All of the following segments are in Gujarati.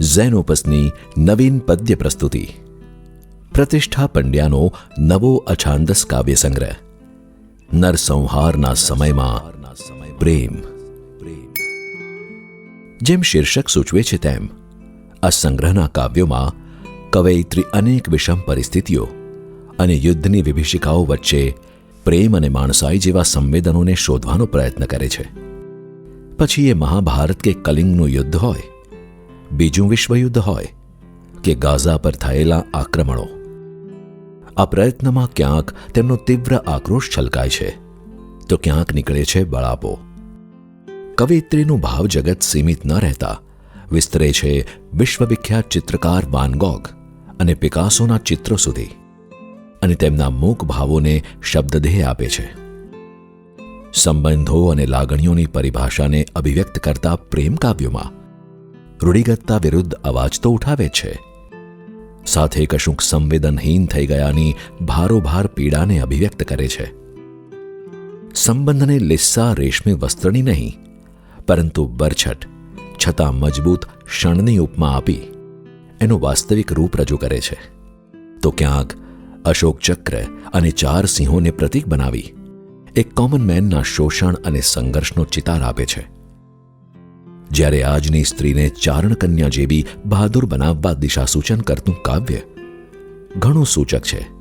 ઝેનોપસની નવીન પદ્ય પ્રસ્તુતિ પ્રતિષ્ઠા પંડ્યાનો નવો અછાંદસ કાવ્ય સંગ્રહ નરસંહારના સમયમાં પ્રેમ. જેમ શીર્ષક સૂચવે છે તેમ, આ સંગ્રહના કાવ્યોમાં કવયિત્રી અનેક વિષમ પરિસ્થિતિઓ અને યુદ્ધની વિભીષિકાઓ વચ્ચે પ્રેમ અને માણસાઈ જેવા સંવેદનોને શોધવાનો પ્રયત્ન કરે છે. પછી એ મહાભારત કે કલિંગનું યુદ્ધ હોય બીજું વિશ્વયુદ્ધ હોય કે ગાઝા પર થયેલા આક્રમણો. આ પ્રયત્નમાં ક્યાંક તેમનો તીવ્ર આક્રોશ છલકાય છે. તો ક્યાંક નીકળે છે બળાપો. કવિત્રીનું ભાવ જગત સીમિત ન રહેતા, વિસ્તરે છે વિશ્વવિખ્યાત ચિત્રકાર વાનગોગ અને પિકાસોના ચિત્રો સુધી. અને તેમના મૂક ભાવોને શબ્દદેહ આપે છે. સંબંધો અને લાગણીઓની પરિભાષાને અભિવ્યક્ત કરતા પ્રેમ કાવ્યોમાં રૂઢિગતતા વિરુદ્ધ અવાજ તો ઉઠાવે છે. સાથે કશુંક સંવેદનહીન થઈ ગયાની ભારોભાર પીડાને અભિવ્યક્ત કરે છે. સંબંધને લિસ્સા રેશમી વસ્ત્રની નહીં, પરંતુ બરછટ, છતાં મજબૂત ક્ષણની ઉપમા આપી એનું વાસ્તવિક રૂપ રજૂ કરે છે. તો ક્યાંક અશોક ચક્ર અને ચાર સિંહોને પ્રતીક બનાવી, એક કોમન મેનના શોષણ અને સંઘર્ષનો ચિતાર આપે છે. જ્યારે આજની સ્ત્રીને ચારણકન્યા જેવી બહાદુર બનાવવા દિશા સૂચન કરતું કાવ્ય ઘણું સૂચક છે.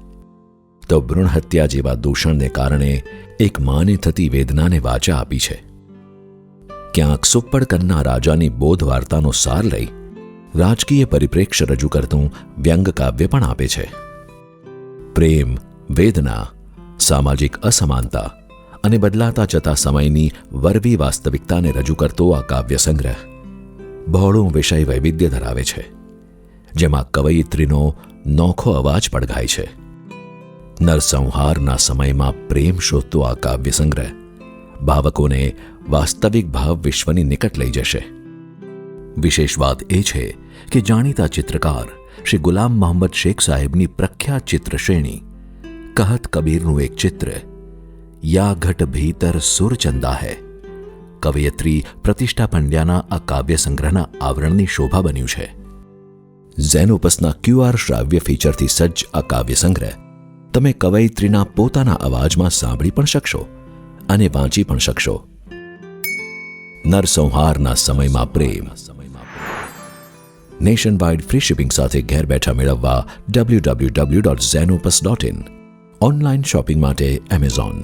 તો ભ્રૂણ હત્યા જેવા દૂષણને કારણે એક માને થતી વેદનાને વાચા આપી છે. ક્યાંક સુપ્પડકનના રાજાની બોધ વાર્તાનો સાર લઈ રાજકીય પરિપ્રેક્ષ્ય રજૂ કરતું વ્યંગ કાવ્ય પણ આપે છે. પ્રેમ, વેદના, સામાજિક અસમાનતા અને બદલાતા જતા સમયની વરવી વાસ્તવિકતાને રજૂ કરતો આ કાવ્ય સંગ્રહ બહોળું વિષય વૈવિધ્ય ધરાવે છે, જેમાં કવયિત્રીનો નોખો અવાજ પડઘાય છે. નરસંહારના સમયમાં પ્રેમ શોધતો આ કાવ્ય સંગ્રહ ભાવકોને વાસ્તવિક ભાવ વિશ્વની નિકટ લઈ જશે. વિશેષ વાત એ છે કે જાણીતા ચિત્રકાર શ્રી ગુલામ મોહમ્મદ શેખ સાહેબની પ્રખ્યાત ચિત્ર શ્રેણી કહત કબીરનું એક ચિત્ર યા ઘટ ભીતર સુરચંદા હૈ. કવયત્રી પ્રતિષ્ઠા પંડ્યાના આ કાવ્ય સંગ્રહના આવરણની શોભા બન્યું છે. ઝેનોપસના ક્યુઆર શ્રાવ્ય ફીચરથી સજ્જ આ કાવ્ય સંગ્રહ. તમે કવયત્રીના પોતાના અવાજમાં સાંભળી પણ શકશો અને વાંચી પણ શકશો. નરસંહારના સમયમાં પ્રેમ. નેશન વાઇડ ફ્રી શિપિંગ સાથે ઘેર બેઠા મેળવવા W W W dot Xenopus dot in online shopping માટે એમેઝોન